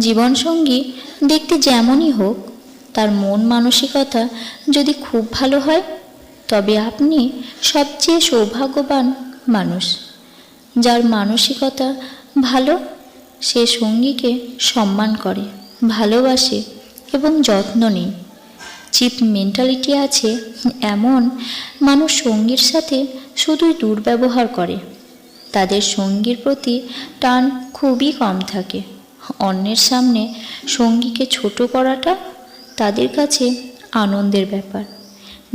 জীবনসঙ্গী দেখতে যেমনই হোক, তার মন মানসিকতা যদি খুব ভালো হয়, তবে আপনি সবচেয়ে সৌভাগ্যবান মানুষ। যার মানসিকতা ভালো, সে সঙ্গীকে সম্মান করে, ভালোবাসে এবং যত্ন নেয়। চিপ মেন্টালিটি আছে এমন মানুষ সঙ্গীর সাথে শুধুই দুর্ব্যবহার করে। তাদের সঙ্গীর প্রতি টান খুবই কম থাকে। অন্যের সামনে সঙ্গীকে ছোট করাটা তাদের কাছে আনন্দের ব্যাপার।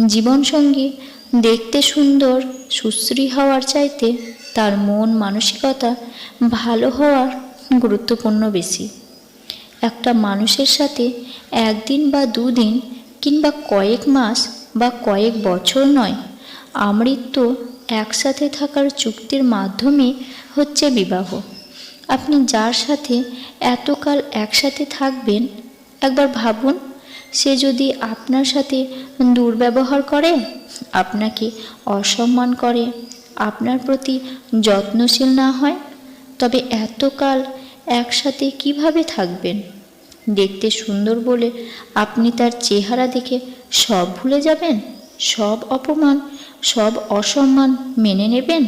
জীবনসঙ্গী দেখতে সুন্দর, সুশ্রী হওয়ার চাইতে তার মন মানসিকতা ভালো হওয়ার গুরুত্বপূর্ণ বেশি। একটা মানুষের সাথে একদিন বা দুদিন কিংবা কয়েক মাস বা কয়েক বছর নয়, আমৃত্য একসাথে থাকার চুক্তির মাধ্যমে হচ্ছে বিবাহ। আপনি যার সাথে এতকাল একসাথে থাকবেন, একবার ভাবুন, সে যদি আপনার সাথে দুর্ব্যবহার করে, আপনাকে অসম্মান করে, আপনার প্রতি যত্নশীল না হয়, তবে এতকাল একসাথে কীভাবে থাকবেন? দেখতে সুন্দর বলে আপনি তার চেহারা দেখে সব ভুলে যাবেন? সব অপমান, সব অসম্মান মেনে নেবেন?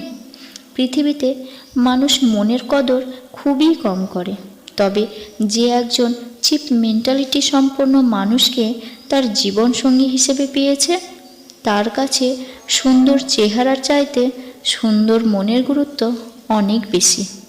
পৃথিবীতে মানুষ মনের কদর খুবই কম করে। তবে যে একজন চিপ মেন্টালিটি সম্পন্ন মানুষকে তার জীবনসঙ্গী হিসেবে পেয়েছে, তার কাছে সুন্দর চেহারার চাইতে সুন্দর মনের গুরুত্ব অনেক বেশি।